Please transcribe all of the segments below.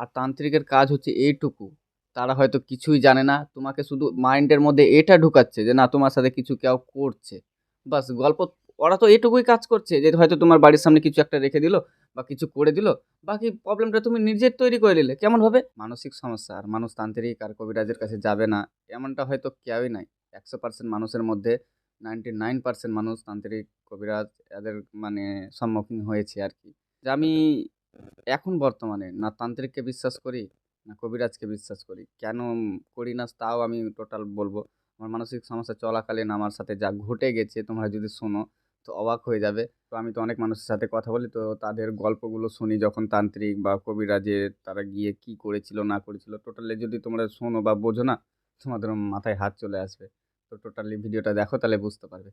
আর তান্ত্রিকের কাজ হচ্ছে এইটুকু। তারা হয়তো কিছুই জানে না। তোমাকে শুধু মাইন্ডের মধ্যে এটা ঢুকাচ্ছে যে, না, তোমার সাথে কিছু কেউ করছে। বাস, গল্প, ওরা তো এটুকুই কাজ করছে যে, হয়তো তোমার বাড়ির সামনে কিছু একটা রেখে দিল বা কিছু করে দিল। বাকি প্রবলেমটা তুমি নিজের তৈরি করে নিলে। কেমনভাবে মানসিক সমস্যা। আর মানুষ তান্ত্রিক আর কবিরাজের কাছে যাবে না। এমনটা হয়তো কেউই নাই। একশো পার্সেন্ট মানুষের মধ্যে নাইনটি নাইন পার্সেন্ট মানুষ তান্ত্রিক, কবিরাজ, এদের মানে সম্মুখীন হয়েছে আর কি। যে, আমি এখন বর্তমানে না তান্ত্রিককে বিশ্বাস করি, না কবিরাজকে বিশ্বাস করি। কেন করি না তাও আমি টোটাল বলব, আমার মানসিক সমস্যা চলাকালীন আমার সাথে যা ঘটে গেছে তোমরা যদি শোনো, তো অবাক হয়ে যাবে। তো আমি তো অনেক মানুষের সাথে কথা বলি, তো তাদের গল্পগুলো শুনি যখন তান্ত্রিক বা কবিরাজে তারা গিয়ে কি করেছিল, না করেছিল টোটালি যদি তোমরা শোনো বা বোঝো না তোমাদের মাথায় হাত চলে আসবে। তো টোটালি ভিডিওটা দেখো, তাহলে বুঝতে পারবে।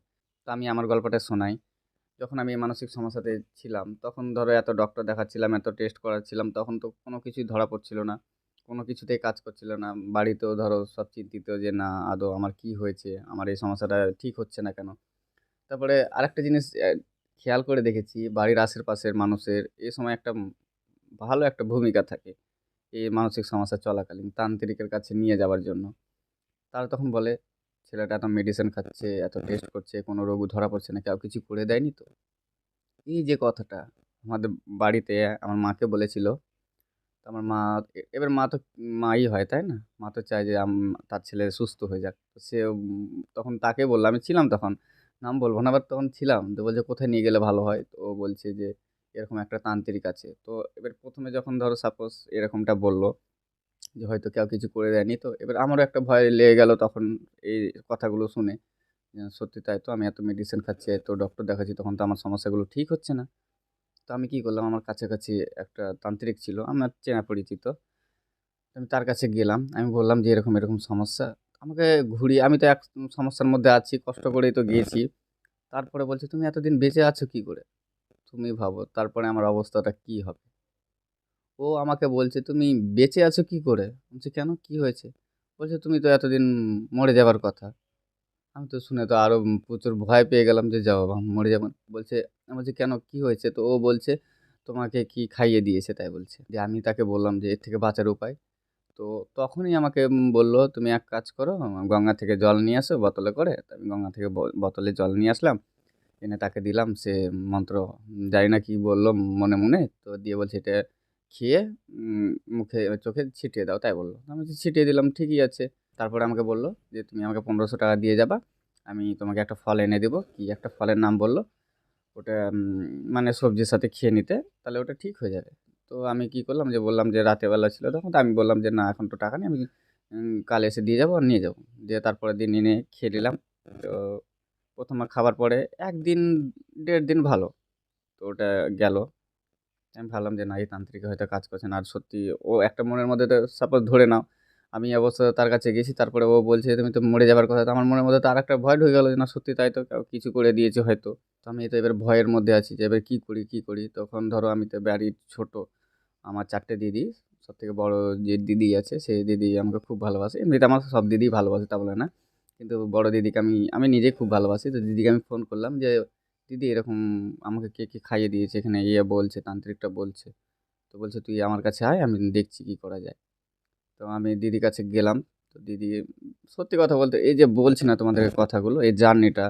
তো আমি আমার গল্পটা শোনাই। যখন আমি মানসিক সমস্যাতে ছিলাম, তখন ধরো এত ডক্টর দেখাচ্ছিলাম, এত টেস্ট করাচ্ছিলাম, তখন তো কোনো কিছুই ধরা পড়ছিল না। কোনো কিছুতেই কাজ করছিল না। বাড়িতেও ধরো সব চিন্তিত যে, না, আদৌ আমার কি হয়েছে? আমার এই সমস্যাটা ঠিক হচ্ছে না কেন? তারপরে আরেকটা জিনিস খেয়াল করে দেখেছি, বাড়ির আশেপাশের মানুষের এ সময় একটা ভালো একটা ভূমিকা থাকে এই মানসিক সমস্যা চলাকালীন, তান্ত্রিকের কাছে নিয়ে যাওয়ার জন্য। তারা তখন বলে ছেলেটা এত মেডিসিন খাচ্ছে, এত টেস্ট করছে, কোনো রোগ ধরা পড়ছে না, কেউ কিছু করে দেয়নি তো? এই যে কথাটা, আমাদের বাড়িতে আমার মাকে বলেছিল, তো আমার মা, এবার মা তো মাই হয়, তাই না? মা তো চায় যে তার ছেলে সুস্থ হয়ে যাক। তো সে তখন তাকে বলল, আমি ছিলাম তখন, নাম বলব না আবার তখন ছিলাম। তো বলছে, কোথায় নিয়ে গেলে ভালো হয়? তো বলছে যে, এরকম একটা তান্ত্রিক আছে। তো এবার প্রথমে যখন ধরো সাপোজ এরকমটা বলল যে হয়তো কেউ কিছু করে দেয়নি। তো এবার আমারও একটা ভয় লেগে গেল তখন এই কথাগুলো শুনে। সত্যি তাই তো আমি এত মেডিসিন খাচ্ছি, এত ডক্টর দেখাচ্ছি, তখন তো আমার সমস্যাগুলো ঠিক হচ্ছে না। তো আমি কী করলাম, আমার কাছাকাছি একটা তান্ত্রিক ছিল, আমার চেনা পরিচিত। আমি তার কাছে গেলাম, আমি বললাম যে এরকম এরকম সমস্যা। আমাকে ঘুরিয়ে, আমি তো এক সমস্যার মধ্যে আছি, কষ্ট করেই তো গিয়েছি। তারপরে বলছে, তুমি এতদিন বেঁচে আছো কী করে? তুমি ভাবো, তারপরে আমার অবস্থাটা কী হবে? ও আমাকে বলছে, তুমি বেঁচে আছো কী করে? বলছি, কেন? কী হয়েছে? বলছে, তুমি তো এতদিন মরে যাবার কথা। আমি তো শুনে তো আরও প্রচুর ভয় পেয়ে গেলাম যে যাও মরে যাব। বলছে বলছি, কেন? কী হয়েছে? তো ও বলছে, তোমাকে কি খাইয়ে দিয়েছে? তাই বলছে। যে, আমি তাকে বললাম যে, এর থেকে বাঁচার উপায়। তো তখনই আমাকে বলল, তুমি এক কাজ করো, গঙ্গা থেকে জল নিয়ে আসো বোতলে করে। আমি গঙ্গা থেকে বোতলে জল নিয়ে আসলাম, এনে তাকে দিলাম, সে মন্ত্র জানি না কি বলল মনে মনে, তো দিয়ে বলছে, এটা খেয়ে মুখে চোখে ছিটিয়ে দাও, তাই বলল। আমি ছিটিয়ে দিলাম, ঠিকই আছে। তারপরে আমাকে বলল যে, তুমি আমাকে পনেরোশো টাকা দিয়ে যাবা, আমি তোমাকে একটা ফল এনে দেবো। কি একটা ফলের নাম বলল? ওটা মানে সবজির সাথে খেয়ে নিতে, তাহলে ওটা ঠিক হয়ে যাবে। তো আমি কি করলাম যে, বললাম যে রাতেরবেলা ছিল তখন, তো আমি বললাম যে, না, এখন তো টাকা নেই, আমি কাল এসে দিয়ে যাব আর নিয়ে যাব। দিয়ে তারপরে দিন এনে খেয়ে নিলাম। তো প্রথমে খাবার পরে একদিন, দেড় দিন ভালো। তো ওটা গেল। আমি ভাবলাম যে না, এই তান্ত্রিক হয়তো কাজ করছে না। আর সত্যি ও একটা মনের মধ্যে তো সাপোজ ধরে নাও, আমি অবশ্য তার কাছে গেছি, তারপরে ও বলছে, তুমি তো মরে যাবার কথা। তো আমার মনের মধ্যে তার একটা ভয় ঢুকে গেলো না, সত্যি তাই তো কিছু করে দিয়েছে হয়তো। তো আমি তো এবার ভয়ের মধ্যে আছি যে, এবার কী করি কী করি? তখন ধরো আমি তো বাড়ির ছোট, আমার চারটে দিদি সব থেকে বড় যে দিদি আছে সেই দিদি আমাকে খুব ভালোবাসে। এমনিতে আমার সব দিদি ভালোবাসে তা বলে না। কিন্তু বড় দিদিকে আমি আমি নিজে খুব ভালোবাসি। তো দিদিকে আমি ফোন করলাম যে দিদি এরকম আমাকে কে কে খাইয়ে দিয়েছে এখানে ইয়ে বলছে তান্ত্রিকটা বলছে। তো বলছে তুই আমার কাছে আয় আমি দেখছি কী করা যায়। তো আমি দিদির কাছে গেলাম। তো দিদি সত্যি কথা বলতে এই যে বলছি না তোমাদের কথাগুলো এই জার্নিটা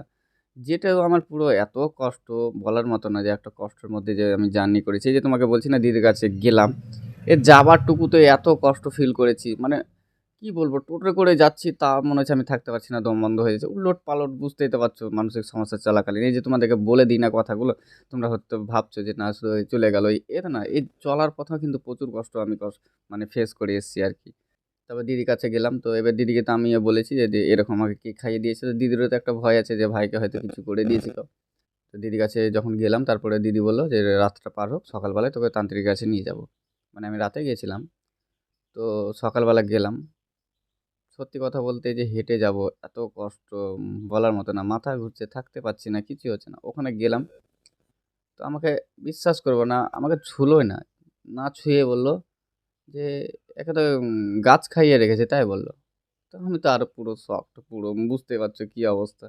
যেটাও আমার পুরো এত কষ্ট বলার মতো না যে একটা কষ্টের মধ্যে যে আমি জার্নি করেছি। এই যে তোমাকে বলছি না দিদির কাছে গেলাম। এ যাবার টুকুতে এত কষ্ট ফিল করেছি। মানে কি বলব? টোটো করে যাচ্ছি, তা মনে হচ্ছে আমি থাকতে পারছি না, দম বন্ধ হয়ে যাচ্ছে উলট পালট বুঝতেই তো পারছ মানসিক সমস্যা চলাকালীন। এই যে তোমাদেরকে বলে দিই না কথাগুলো, তোমরা হয়তো ভাবছ যে না চলে গেল। এটা না, এই চলার পথেও কিন্তু প্রচুর কষ্ট আমি মানে ফেস করে এসেছি আর কি। তারপর দিদির কাছে গেলাম, তো এবার দিদিকে তো আমিও বলেছি যে এরকম আমাকে কে খাইয়ে দিয়েছে। তো দিদিরও তো একটা ভয় আছে যে, ভাইকে হয়তো কিছু করে দিয়েছে কেউ তো দিদির কাছে যখন গেলাম, তারপরে দিদি বলল যে রাতটা পার হোক, সকালবেলায় তোকে তান্ত্রিক কাছে নিয়ে যাব। মানে আমি রাতে গেছিলাম। তো সকালবেলা গেলাম সত্যি কথা বলতে যে হেঁটে যাব, এত কষ্ট বলার মতো না, মাথা ঘুরছে, থাকতে পারছি না কিছু হচ্ছে না, ওখানে গেলাম। তো আমাকে বিশ্বাস করব না, আমাকে ছুলোই না না ছুঁয়ে বলল যে, একে তো গাছ খাইয়ে রেখেছে, তাই বলল। তো আমি তো আরও পুরো শক্ট পুরো বুঝতে পারছ কী অবস্থা।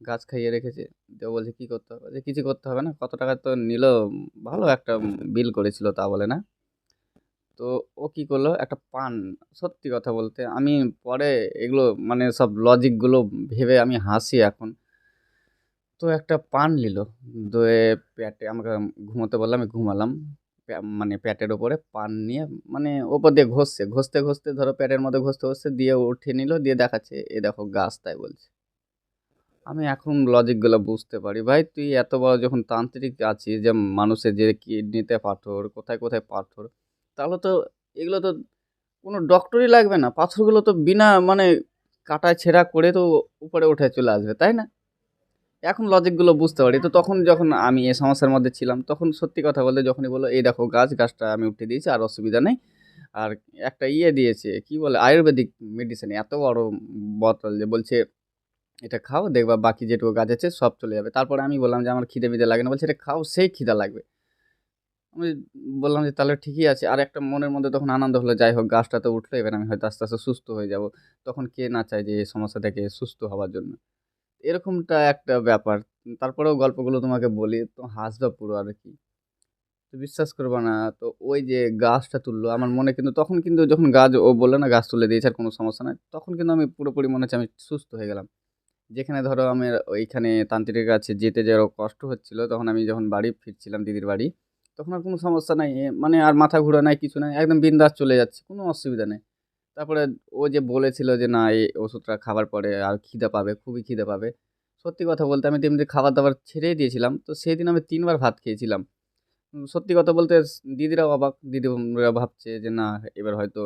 গাছ খাইয়ে রেখেছে, তো বলছে, কী করতে হবে? যে কিছু করতে হবে না, কত টাকা তো নিল, ভালো একটা বিল করেছিল তা বলে না? তো ও কী করল? একটা পান, সত্যি কথা বলতে। আমি পরে এগুলো মানে সব লজিকগুলো ভেবে আমি হাসি এখন। তো একটা পান নিল। দয়ে প্যাটে আমাকে ঘুমোতে বলল আমি ঘুমালাম। মানে প্যাটের ওপরে পান নিয়ে মানে ওপর দিয়ে ঘষছে। ঘষতে ঘষতে ধরো প্যাটের মধ্যে ঘষতে ঘষতে দিয়ে উঠিয়ে নিল, দিয়ে দেখাচ্ছে, এ দেখো গাছ, তাই বলছে। আমি এখন লজিকগুলো বুঝতে পারি। ভাই, তুই এত বড় যখন তান্ত্রিক আছিস যে মানুষের যে কিডনিতে পাথর, কোথায় কোথায় পাথর তাহলে তো এগুলো তো কোনো ডক্টরই লাগবে না। পাথরগুলো তো বিনা মানে কাটা ছেঁড়া করে তো উপরে উঠে চলে আসবে, তাই না? এখন লজিকগুলো বুঝতে পারি। তো তখন যখন আমি এই সমস্যার মধ্যে ছিলাম, তখন সত্যি কথা বলতে যখনই বলল, এই দেখো, গাছ, গাছটা আমি উঠে দিয়েছি, আর অসুবিধা নেই। আর একটা ইয়ে দিয়েছে, কি বলে, আয়ুর্বেদিক মেডিসিন এত বড় বোতল যে বলছে, এটা খাও, দেখবা বাকি যেটুকু গাছ আছে সব চলে যাবে। তারপরে আমি বললাম যে, আমার খিদে বিদে লাগে না। বলছে, এটা খাও, সেই খিদা লাগবে। আমি বললাম যে, তাহলে ঠিকই আছে। আর একটা মনের মধ্যে তখন আনন্দ হলো, যাই হোক, গাছটা তো উঠল, এবার আমি হয়তো আস্তে আস্তে সুস্থ হয়ে যাব। তখন কে না চায় যে, এই সমস্যা থেকে সুস্থ হওয়ার জন্য। এরকমটা একটা ব্যাপার। তারপরেও গল্পগুলো তোমাকে বলি, তো হাসবা পুরো আর কি। তো বিশ্বাস করবে না, তো ওই যে গাছটা তুললো, আমার মনে কিন্তু, তখন কিন্তু যখন গাছ, ও বলল না, গাছ তুলে দিয়েছে, আর কোনো সমস্যা নাই। তখন কিন্তু আমি পুরোপুরি মনে হচ্ছে আমি সুস্থ হয়ে গেলাম। যেখানে ধরো, আমি ওইখানে তান্ত্রিকের কাছে যেতে যে আরও কষ্ট হচ্ছিল, তখন আমি যখন বাড়ি ফিরছিলাম দিদির বাড়ি তখন আর কোনো সমস্যা নাই। মানে আর মাথা ঘোরা নাই, কিছু নাই, একদম বিন্দাস চলে যাচ্ছে, কোনো অসুবিধা নেই। তারপরে ও যে বলেছিল যে, না, এই ওষুধটা খাবার পরে আর খিদে পাবে, খুবই খিদে পাবে। সত্যি কথা বলতে আমি তেমনি খাবার দাবার ছেড়েই দিয়েছিলাম। তো সেদিন আমি তিনবার ভাত খেয়েছিলাম। সত্যি কথা বলতে দিদিরাও অবাক দিদিরা ভাবছে যে, না, এবার হয়তো,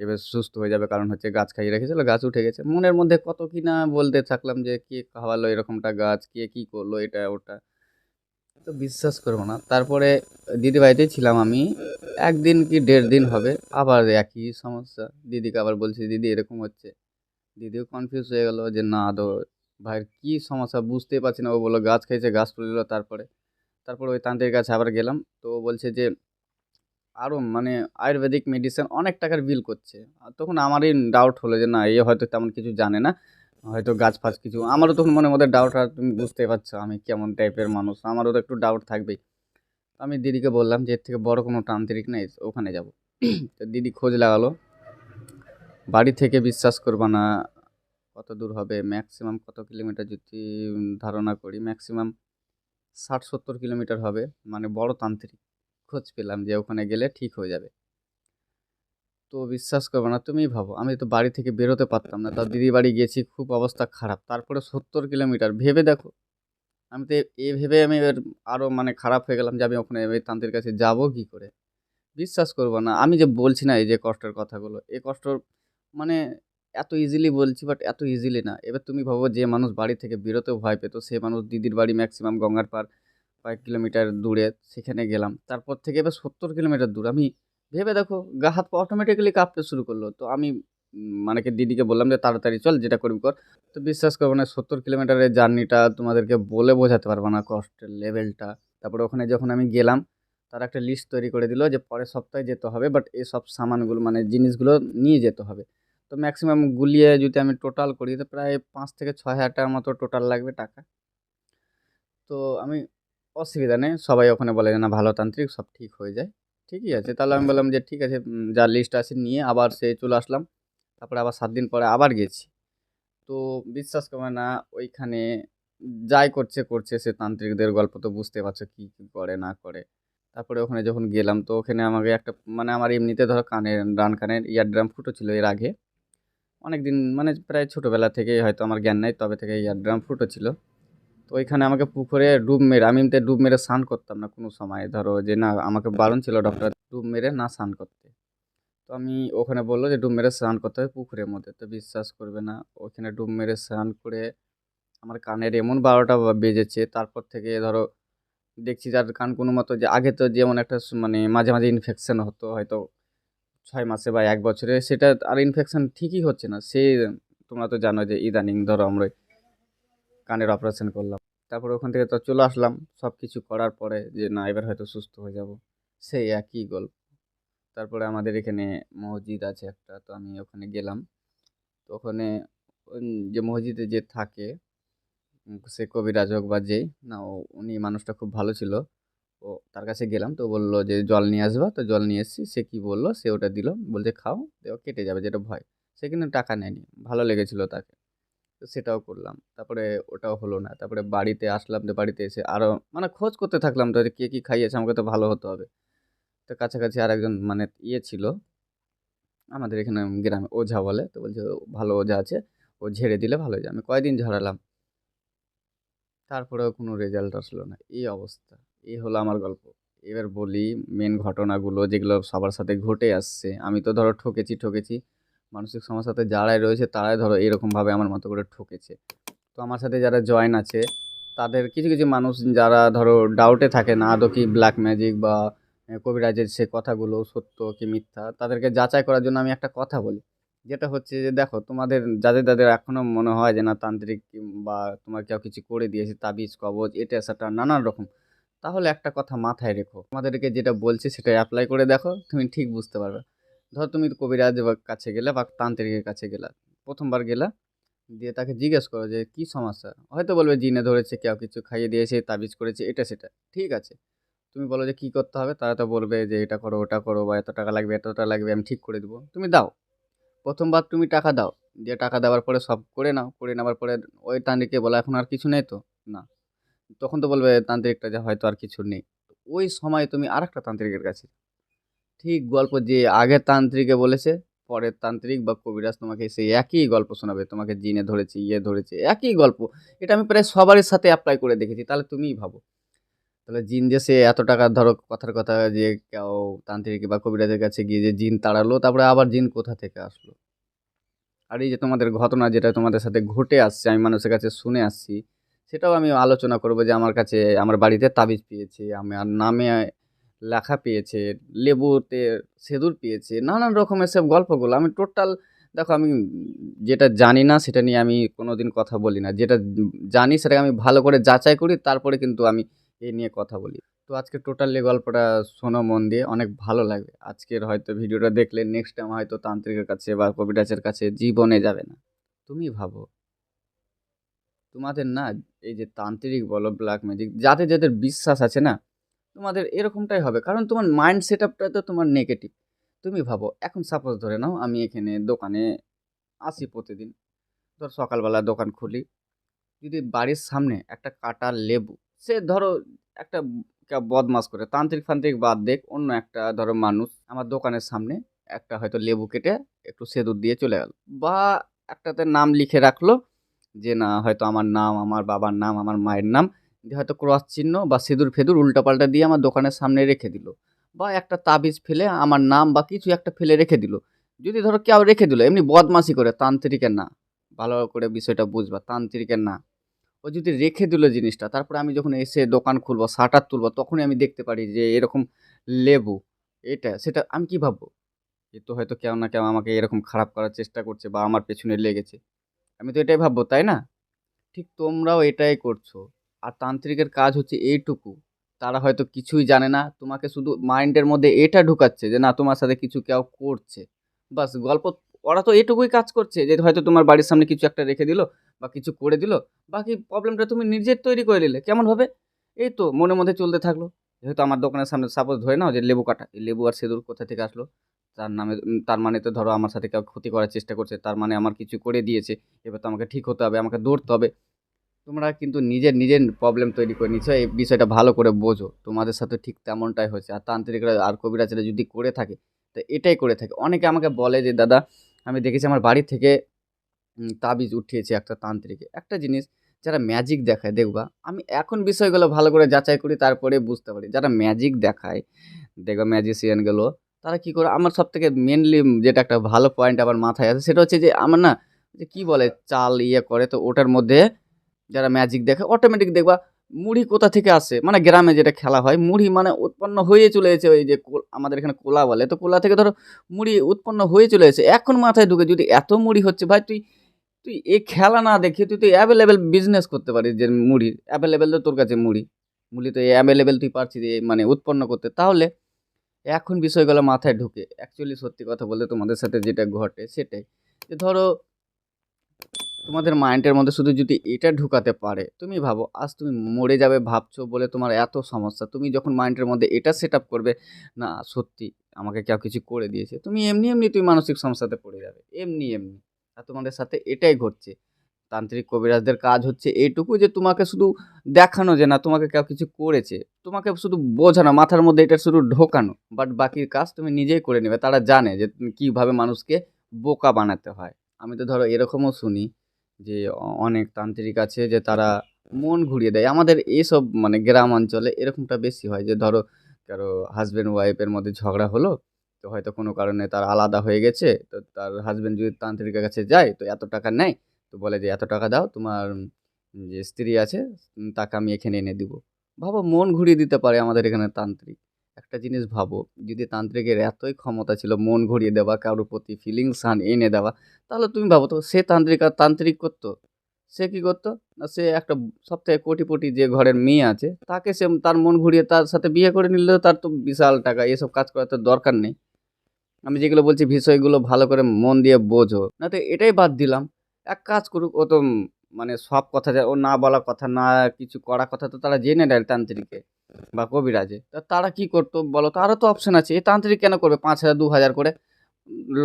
এবার সুস্থ হয়ে যাবে। কারণ হচ্ছে গাছ খাইয়ে রেখেছিল, গাছ উঠে গেছে। মনের মধ্যে কত কি না বলতে থাকলাম যে, কে খাওয়ালো এরকমটা গাছ? কে কি করল? এটা, ওটা? তো বিশ্বাস করব না। তারপরে দিদি বাড়িতেই ছিলাম আমি। একদিন কি দেড় দিন হবে, আবার একই সমস্যা। দিদিকে আবার বলছি, দিদি, এরকম হচ্ছে। দিদিও কনফিউজ হয়ে গেল যে, না আদৌ ভাইয়ের কী সমস্যা? বুঝতেই পারছি না। ও বলল, গাছ খাইছে গাছ তুলে দিল তারপরে। তারপরে ওই তান্ত্রিক কাছে আবার গেলাম। তো বলছে যে আরও মানে আয়ুর্বেদিক মেডিসিন অনেক টাকার বিল করছে। তখন আমারই ডাউট হলো যে, না, এ হয়তো তেমন কিছু জানে না। হয়তো গাছ ফাছ কিছু, আমারও তখন মনে মধ্যে ডাউট আর তুমি বুঝতেই পারছ আমি কেমন টাইপের মানুষ, আমারও তো একটু ডাউট থাকবেই। আমি দিদিকে বললাম যে, এর থেকে বড় কোনো তান্ত্রিক নেই ওখানে যাব। তো দিদি খোঁজ লাগালো। বাড়ি থেকে বিশ্বাস করবা না, কত দূর হবে ম্যাক্সিমাম কত কিলোমিটার যদি ধারণা করি ম্যাক্সিমাম ষাট সত্তর কিলোমিটার হবে মানে বড় তান্ত্রিক। খোঁজ পেলাম যে, ওখানে গেলে ঠিক হয়ে যাবে। তো বিশ্বাস করবে না, তুমিই ভাবো। আমি তো বাড়ি থেকে বেরোতে পারতাম না, তার দিদি বাড়ি গেছি খুব অবস্থা খারাপ। তারপরে সত্তর কিলোমিটার, ভেবে দেখো। আমি তো এ- এ ভেবে আমি এবার আরও মানে খারাপ হয়ে গেলাম যে আমি ওখানে তান্ত্রিক কাছে যাব কী করে? বিশ্বাস করব না। আমি যে বলছি না এই যে কষ্টের কথাগুলো এই কষ্ট মানে এত ইজিলি বলছি বাট এত ইজিলি না। এবার তুমি ভাবো যে মানুষ বাড়ি থেকে বেরোতেও ভয় পেত, সে মানুষ দিদির বাড়ি ম্যাক্সিমাম গঙ্গার পার কয়েক কিলোমিটার দূরে সেখানে গেলাম। তারপর থেকে এবার সত্তর কিলোমিটার দূর। আমি ভেবে দেখো, গা হাত পা অটোমেটিক্যালি কাঁপতে শুরু করল। তো আমি মানে কি দিদিকে বললাম যে, তাড়াতাড়ি চল, যেটা করবি কর। তো বিশ্বাস করব না, সত্তর কিলোমিটারের জার্নিটা তোমাদেরকে বলে বোঝাতে পারব না, কষ্টের লেভেলটা তারপরে ওখানে যখন আমি গেলাম, তার একটা লিস্ট তৈরি করে দিল যে, পরের সপ্তাহে যেতে হবে বাট এসব সামানগুলো মানে জিনিসগুলো নিয়ে যেতে হবে। তো ম্যাক্সিমাম গুলিয়ে যদি আমি টোটাল করি, তো প্রায় পাঁচ থেকে ছয় হাজার টাকার মতো টোটাল লাগবে টাকা। তো আমি অসুবিধা নেই, সবাই ওখানে বলে যে, না, ভালো তান্ত্রিক, সব ঠিক হয়ে যায়। ঠিকই আছে, তাহলে আমি বললাম যে ঠিক আছে যা লিস্ট আছে নিয়ে আবার সে চলে আসলাম, তারপরে আবার সাত দিন পরে আবার গেছি। তো বিশ্বাস করবে না, ওইখানে যাই করছে করছে সে তান্ত্রিকদের গল্প তো বুঝতে পারছ কী কী করে, না করে। তারপরে ওখানে যখন গেলাম, তো ওখানে আমাকে একটা মানে আমার এমনিতে ধরো কানের, ডান কানের ইয়ার ড্রাম ফুটো ছিল এর আগে। অনেক দিন মানে প্রায় ছোটোবেলা থেকেই হয়তো আমার জ্ঞান নাই, তবে থেকে ইয়ার ড্রাম ফুটো ছিল। তো ওইখানে আমাকে পুকুরে ডুব মেরে আমি এমনিতে ডুব মেরে স্নান করতাম না কোনো সময়। ধরো যে না আমাকে বারণ ছিল ডক্টর ডুব মেরে না স্নান করতে। তো আমি ওখানে বলল যে ডুব মেরে স্নান করতে হবে পুকুরের মধ্যে। তো বিশ্বাস করবে না ওখানে ডুব মেরে স্নান করে আমার কানের এমন বারোটা বেজেছে তারপর থেকে ধরো দেখছি যার কান কোনো মতো যে আগে তো যেমন একটা মানে মাঝে মাঝে ইনফেকশন হতো হয়তো ছয় মাসে বা এক বছরে সেটা আর ইনফেকশন ঠিকই হচ্ছে না। সে তোমরা তো জানো যে ইদানিং ধরো আমরা কানের অপারেশন করলাম। তারপরে ওখান থেকে তো চলে আসলাম। সব কিছু করার পরে যে, না, এবার হয়তো সুস্থ হয়ে যাব। সেই একই গল্প। তারপরে আমাদের এখানে মসজিদ আছে একটা, তো আমি ওখানে গেলাম। তো ওখানে যে মসজিদে যে থাকে সে কবিরাজ হোক বা যেই, না, ও, উনি মানুষটা খুব ভালো ছিল। ও, তার কাছে গেলাম, তো বলল যে, জল নিয়ে আসবা? তো জল নিয়ে এসেছি। সে কী বলল? সে ওটা দিল। বলছে, খাও, দেও, কেটে যাবে, যেটা ভয়। সে কিন্তু টাকা নেয়নি। ভালো লেগেছিলো তাকে। তো সেটাও করলাম। তারপরে ওটাও হলো না। তারপরে বাড়িতে আসলাম তো বাড়িতে এসে আরও মানে খোঁজ করতে থাকলাম তো কে কী খাইয়েছে, আমাকে তো ভালো হতে হবে। তো কাছাকাছি আর একজন মানে ইয়ে ছিল, আমাদের এখানে গ্রামে ওঝা বলে, তো বলছে ভালো ওঝা আছে, ও ঝেড়ে দিলে ভালো হয়ে যায় আমি কয়দিন ঝরালাম তারপরেও কোনো রেজাল্ট আসলো না। এই অবস্থা। এই হলো আমার গল্প। এবার বলি মেন ঘটনাগুলো যেগুলো সবার সাথে ঘটে আসছে, আমি তো ধরো ঠকেছি ঠকেছি। মানসিক সমস্যাতে যারাই রয়েছে তারাই ধরো এরকমভাবে আমার মতো করে ঠকেছে। তো আমার সাথে যারা জয়েন আছে, তাদের কিছু কিছু মানুষ যারা ধরো ডাউটে থাকে না, আদৌ কি ব্ল্যাক ম্যাজিক বা কবিরাজের সে কথাগুলো সত্য কি মিথ্যা, তাদেরকে যাচাই করার জন্য আমি একটা কথা বলি। যেটা হচ্ছে যে দেখো, তোমাদের যাদের যাদের এখনও মনে হয় যে না তান্ত্রিক বা তোমার কেউ কিছু করে দিয়েছে, তাবিজ, কবজ, এটা, সেটা নানান রকম, তাহলে একটা কথা মাথায় রেখো। তোমাদেরকে যেটা বলছি সেটা অ্যাপ্লাই করে দেখো, তুমি ঠিক বুঝতে পারবে। ধর তুমি কবিরাজ কাছে গেলে বা তান্ত্রিকের কাছে গেলা, প্রথমবার গেলা দিয়ে তাকে জিজ্ঞেস করো যে কী সমস্যা? হয়তো বলবে জিনে ধরেছে, কেউ কিছু খাইয়ে দিয়েছে, তাবিজ করেছে, এটা, সেটা। ঠিক আছে। তুমি বলো যে কী করতে হবে, তারা তো বলবে যে এটা করো, ওটা করো, বা এত টাকা লাগবে এতটা লাগবে, আমি ঠিক করে দেবো। তুমি দাও। প্রথমবার তুমি টাকা দাও। দিয়ে টাকা দেওয়ার পরে সব করে নাও। করে নেওয়ার পরে ওই তান্ত্রিককে বলো, এখন আর কিছু নেই তো? না। তখন তো বলবে, তান্ত্রিকটা যে হয়তো আর কিছু নেই। ওই সময় তুমি আর একটা তান্ত্রিকের কাছে ঠিক গল্প যে আগের তান্ত্রিকে বলেছে, পরের তান্ত্রিক বা কবিরাজ তোমাকে সেই একই গল্প শোনাবে, তোমাকে জিনে ধরেছে ইয়ে ধরেছে, একই গল্প। এটা আমি প্রায় সবারই সাথে অ্যাপ্লাই করে দেখেছি, তাহলে তুমিই ভাবো। তাহলে জিন যে সে এত টাকা, ধরো কথার কথা যে কেউ তান্ত্রিক বা কবিরাজের কাছে গিয়ে যে জিন তাড়ালো, তারপরে আবার জিন কোথা থেকে আসলো? আর এই যে তোমাদের ঘটনা যেটা তোমাদের সাথে ঘটে আসছে, আমি মানুষের কাছে শুনে আসছি, সেটাও আমি আলোচনা করব যে আমার কাছে, আমার বাড়িতে তাবিজ পেয়েছে আমার নামে লেখা পেয়েছে, লেবুতে সেঁদুর পেয়েছে, নানান রকমের সব গল্পগুলো। আমি টোটাল দেখো আমি যেটা জানি না সেটা নিয়ে আমি কোনো দিন কথা বলি না। যেটা জানি সেটাকে আমি ভালো করে যাচাই করি, তারপরে কিন্তু আমি এই নিয়ে কথা বলি। তো আজকে টোটালি গল্পটা শোনো মন দিয়ে, অনেক ভালো লাগবে। আজকের হয়তো ভিডিওটা দেখলে নেক্সট টাইম হয়তো তান্ত্রিকের কাছে বা কবিরাজের কাছে জীবনে যাবে না। তুমি ভাবো। তোমাদের না এই যে তান্ত্রিক বলো ব্ল্যাক ম্যাজিক যাদের যাদের বিশ্বাস আছে না তোমাদের এরকমটাই হবে। কারণ তোমার মাইন্ড সেট আপটা তো তোমার নেগেটিভ তুমি ভাবো, এখন সাপোজ ধরে নাও আমি এখানে দোকানে আসি প্রতিদিন। ধর সকালবেলা দোকান খুলি। যদি বাড়ির সামনে একটা কাটা লেবু, সে ধরো একটা বদমাস করে, তান্ত্রিক ফান্ত্রিক বাদ দেখ অন্য একটা ধরো মানুষ আমার দোকানের সামনে একটা হয়তো লেবু কেটে একটু সেঁদুর দিয়ে চলে গেল। বা একটাতে নাম লিখে রাখল যে না, হয়তো আমার নাম, আমার বাবার নাম, আমার মায়ের নাম দিয়ে হয়তো ক্রস চিহ্ন বা সিঁদুর ফেদুর উল্টাপাল্টা দিয়ে আমার দোকানের সামনে রেখে দিল। বা একটা তাবিজ ফেলে আমার নাম বা কিছু একটা ফেলে রেখে দিল। যদি ধরো কেউ রেখে দিল, এমনি বদমাসি করে, তান্ত্রিকের না। ভালো করে বিষয়টা বুঝবা, তান্ত্রিকের না। ও যদি রেখে দিল জিনিসটা, তারপরে আমি যখন এসে দোকান খুলবো, শাটার তুলবো, তখনই আমি দেখতে পারি যে এরকম লেবু, এটা, সেটা আমি কি ভাববো? এ তো হয়তো কেউ না কেউ আমাকে এরকম খারাপ করার চেষ্টা করছে বা আমার পেছনে লেগেছে। আমি তো এটাই ভাববো, তাই না? ঠিক তোমরাও এটাই করছ। আর তান্ত্রিকের কাজ হচ্ছে এইটুকু। তারা হয়তো কিছুই জানে না। তোমাকে শুধু মাইন্ডের মধ্যে এটা ঢুকাচ্ছে যে, না, তোমার সাথে কিছু কেউ করছে। বাস, গল্প, ওরা তো এটুকুই কাজ করছে যে, হয়তো তোমার বাড়ির সামনে কিছু একটা রেখে দিল বা কিছু করে দিল। বাকি প্রবলেমটা তুমি নিজের তৈরি করে নিলে। কেমনভাবে এই তো মনের মধ্যে চলতে থাকল। যেহেতু আমার দোকানের সামনে সাপোজ ধরে নাও যে, লেবু কাটা। এই লেবু আর সেদুর কোথা থেকে আসলো? তার নামে, তার মানে তো ধরো আমার সাথে কেউ ক্ষতি করার চেষ্টা করছে। তার মানে আমার কিছু করে দিয়েছে। এবার তো আমাকে ঠিক হতে হবে, আমাকে দৌড়তে হবে। তোমরা কিন্তু নিজের নিজের প্রবলেম তৈরি করে নিচ্ছ। এই বিষয়টা ভালো করে বোঝো। তোমাদের সাথে ঠিক তেমনটাই হয়েছে। আর তান্ত্রিকরা আর কবিরা কবিরাজরা যদি করে থাকে, তো এটাই করে থাকে। অনেকে আমাকে বলে যে, দাদা, আমি দেখেছি আমার বাড়ি থেকে তাবিজ উঠিয়েছে একটা তান্ত্রিকে। একটা জিনিস যারা ম্যাজিক দেখায় দেখবা আমি এখন বিষয়গুলো ভালো করে যাচাই করি, তারপরে বুঝতে পারি। যারা ম্যাজিক দেখায় দেখবা ম্যাজিশিয়ানগুলো তারা কি করে, আমার সব থেকে মেনলি যেটা একটা ভালো পয়েন্ট আমার মাথায় আছে সেটা হচ্ছে যে, আমার না, যে কী বলে, চাল ইয়ে করে, তো ওটার মধ্যে যারা ম্যাজিক দেখে অটোমেটিক দেখবা মুড়ি কোথা থেকে আসে? মানে গ্রামে যেটা খেলা হয়, মুড়ি মানে উৎপন্ন হয়ে চলে এসেছে ওই যে আমাদের এখানে কোলা বলে, তো কোলা থেকে ধরো মুড়ি উৎপন্ন হয়ে চলে এসেছে এখন মাথায় ঢুকে যদি এত মুড়ি হচ্ছে, ভাই তুই তুই এই খেলা না দেখে তুই তো অ্যাভেলেবেল বিজনেস করতে পারিস যে মুড়ির অ্যাভেলেবেল তো তোর কাছে মুড়ি। মুড়ি তো অ্যাভেলেবেল তুই পারছিস মানে উৎপন্ন করতে। তাহলে এখন বিষয়গুলো মাথায় ঢুকে। অ্যাকচুয়ালি সত্যি কথা বলতে তোমাদের সাথে যেটা ঘটে সেটাই। যে ধরো তোমাদের মাইন্ডের মধ্যে শুধু যদি এটা ঢুকাতে পারে, তুমি ভাবো, আজ তুমি মরে যাবে ভাবছ বলে তোমার এত সমস্যা। তুমি যখন মাইন্ডের মধ্যে এটা সেট আপ করবে, না, সত্যি আমাকে কেউ কিছু করে দিয়েছে। তুমি এমনি এমনি তুমি মানসিক সমস্যাতে পড়ে যাবে। এমনি এমনি। আর তোমাদের সাথে এটাই ঘটছে। তান্ত্রিক কবিরাজদের কাজ হচ্ছে এইটুকু যে তোমাকে শুধু দেখানো যে, না, তোমাকে কেউ কিছু করেছে। তোমাকে শুধু বোঝানো, মাথার মধ্যে এটা শুধু ঢোকানো। বাট বাকির কাজ তুমি নিজেই করে নেবে। তারা জানে যে, কীভাবে মানুষকে বোকা বানাতে হয়? আমি তো ধরো এরকমও শুনি। যে অনেক তান্ত্রিক আছে যে তারা মন ঘুরিয়ে দেয়। আমাদের এইসব মানে গ্রাম অঞ্চলে এরকমটা বেশি হয় যে ধরো কারও হাজব্যান্ড ওয়াইফের মধ্যে ঝগড়া হলো, তো হয়তো কোনো কারণে তার আলাদা হয়ে গেছে, তো তার হাজব্যান্ড যদি তান্ত্রিকের কাছে যায়, তো এত টাকা নেয়, তো বলে যে এত টাকা দাও, তোমার যে স্ত্রী আছে তাকে আমি এখানে এনে দিব। ভাবো মন ঘুরিয়ে দিতে পারে আমাদের এখানে তান্ত্রিক। একটা জিনিস ভাবো, যদি তান্ত্রিকের এতই ক্ষমতা ছিল মন ঘুরিয়ে দেওয়া, কারোর প্রতি ফিলিংস আন এনে দেওয়া, তাহলে তুমি ভাবো তো সে তান্ত্রিক আর তান্ত্রিক করতো? সে কি করতো? না সে একটা সব থেকে কোটিপটি যে ঘরের মেয়ে আছে, তাকে সে তার মন ঘুরিয়ে তার সাথে বিয়ে করে নিলে তার তো বিশাল টাকা, এসব কাজ করার তো দরকার নেই। আমি যেগুলো বলছি বিষয়গুলো ভালো করে মন দিয়ে বোঝো। না তো এটাই বাদ দিলাম। এক কাজ করুক, ও তো মানে সব কথা ও না বলা কথা, না কিছু করা কথা তো তারা জেনে নেয় তান্ত্রিকে। বা কবিরাজে, তা তারা কি করতো বলো তো? আরও তো অপশন আছে। এই তান্ত্রিক কেন করবে? পাঁচ হাজার দু হাজার করে।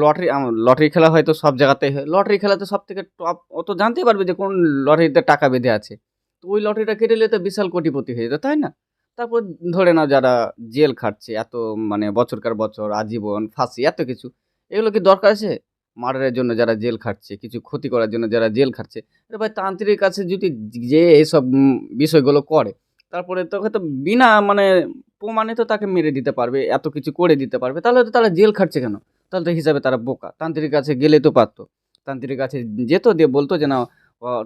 লটারি লটারি খেলা হয়তো সব জায়গাতেই হয়। লটারি খেলাতে সব থেকে টপ ও তো জানতেই পারবে যে কোন লটারিতে টাকা বেঁধে আছে। তো ওই লটারিটা কেটে নিলে তো বিশাল কোটিপতি হয়ে যেত, তাই না? তারপর ধরে নাও যারা জেল খাটছে, এত মানে বছরকার বছর, আজীবন, ফাঁসি, এত কিছু, এগুলো কি দরকার আছে? মার্ডারের জন্য যারা জেল খাটছে, কিছু ক্ষতি করার জন্য যারা জেল খাটছে। আরে ভাই তান্ত্রিক কাছে যদি যে এইসব বিষয়গুলো করে তারপরে তোকে তো বিনা মানে প্রমাণে তো তাকে মেরে দিতে পারবে, এত কিছু করে দিতে পারবে। তাহলে তো তারা জেল খাটছে কেন? তাহলে তো হিসাবে তারা বোকা। তান্ত্রিক কাছে গেলে তো পারতো। তান্ত্রিক কাছে যেত, দিয়ে বলতো যে, না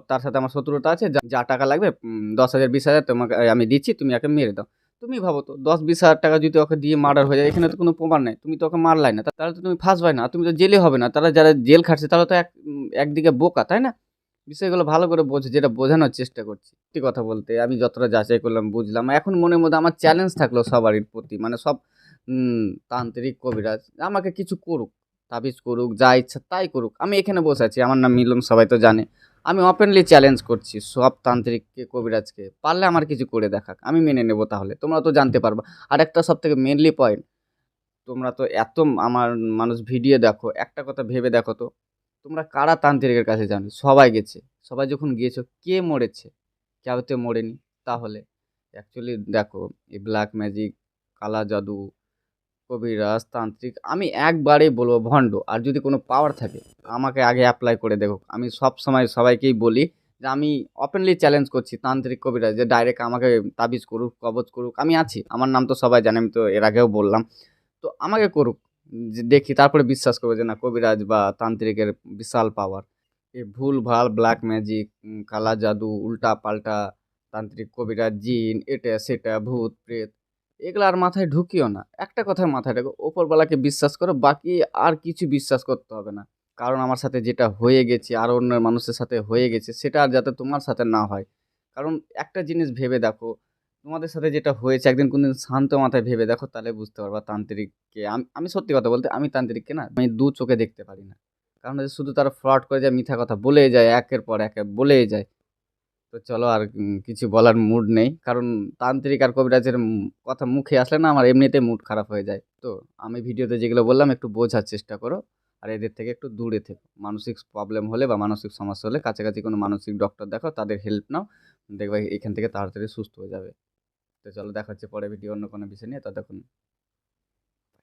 তার সাথে আমার শত্রুতা আছে, যা- যা টাকা লাগবে দশ হাজার, বিশ হাজার তোমাকে আমি দিচ্ছি, তুমি একে মেরে দাও। তুমি ভাবো তো, দশ, বিশ হাজার টাকা যদি ওকে দিয়ে মার্ডার হয়ে যায়, এখানে তো কোনো প্রমাণ নেই। তুমি তো ওকে মারলাই না। তাহলে তো তুমি ফাঁসবাই না তুমি তো জেলে হবে না। তারা যারা জেল খাটছে, তারা তো এক একদিকে বোকা, তাই না? বিষয়গুলো ভালো করে বোঝে, যেটা বোঝানোর চেষ্টা করছি। সত্যি কথা বলতে, আমি যতটা যাচাই করলাম, বুঝলাম। এখন মনের মধ্যে আমার চ্যালেঞ্জ থাকল সবারই প্রতি মানে সব তান্ত্রিক কবিরাজ, আমাকে কিছু করুক, তাবিজ করুক, যা ইচ্ছা তাই করুক। আমি এখানে বসে আছি, আমার নাম মিলন, সবাই তো জানে। আমি ওপেনলি চ্যালেঞ্জ করছি সব তান্ত্রিককে কবিরাজকে, পারলে আমার কিছু করে দেখাক, আমি মেনে নেব তাহলে, তোমরা তো জানতে পারবা। আর একটা সব থেকে মেনলি পয়েন্ট তোমরা তো এত আমার মানুষ ভিডিও দেখো, একটা কথা ভেবে দেখো তো তোমরা কারা তান্ত্রিকের কাছে জানো? সবাই গেছে। সবাই যখন গিয়েছো, কে মরেছে? কেউ তো মরেনি? তাহলে অ্যাকচুয়ালি দেখো, এই ব্ল্যাক ম্যাজিক কালা জাদু, কবিরাজ, তান্ত্রিক, আমি একবারেই বলব ভণ্ড। আর যদি কোনো পাওয়ার থাকে, আমাকে আগে অ্যাপ্লাই করে দেখো। আমি সব সময় সবাইকেই বলি যে আমি ওপেনলি চ্যালেঞ্জ করছি তান্ত্রিক, কবিরাজ, যে ডাইরেক্ট আমাকে তাবিজ করুক, কবজ করুক, আমি আছি। আমার নাম তো সবাই জানে, আমি তো এর আগেও বললাম। তো আমাকে করুক। দেখি, তারপরে বিশ্বাস করবে যে না, কবিরাজ বা তান্ত্রিকের বিশাল পাওয়ার এই ভুল, ভালো ব্ল্যাক ম্যাজিক কালা জাদু, উল্টা পাল্টা, তান্ত্রিক কবিরাজ, জিন, এটা, সেটা, ভূত, প্রেত, এগুলো আর মাথায় ঢুকিও না। একটা কথায় মাথায় রাখো ওপরবেলাকে বিশ্বাস করো, বাকি আর কিছু বিশ্বাস করতে হবে না। কারণ আমার সাথে যেটা হয়ে গেছে, আর অন্য মানুষের সাথে হয়ে গেছে, সেটা আর যাতে তোমার সাথে না হয়। কারণ একটা জিনিস ভেবে দেখো তোমাদের সাথে যেটা হয়েছে, একদিন কোনদিন শান্ত মাথায় ভেবে দেখো, তাহলে বুঝতে পারবা তান্ত্রিককে। আমি সত্যি কথা বলতে, আমি তান্ত্রিককে না, আমি দু চোখে দেখতে পারি না। কারণ শুধু তারা ফ্রড করে যায়, মিথ্যা কথা বলেই যায়, একের পর এক বলেই যায়। তো চলো আর কিছু বলার মুড নেই। কারণ তান্ত্রিক আর কবিরাজের কথা মুখে আসলে না, আমার এমনিতে মুড খারাপ হয়ে যায়। তো আমি ভিডিওতে যেগুলো বললাম, একটু বোঝার চেষ্টা করো। আর এদের থেকে একটু দূরে থেকো। মানসিক প্রবলেম হলে বা মানসিক সমস্যা হলে, কাছাকাছি কোনো মানসিক ডক্টর দেখো তাদের হেল্প নাও। দেখবে এখান থেকে তাড়াতাড়ি সুস্থ হয়ে যাবে। চলো দেখা হচ্ছে পরে ভিডিও অন্য কোনো বিষয় নিয়ে ততক্ষণ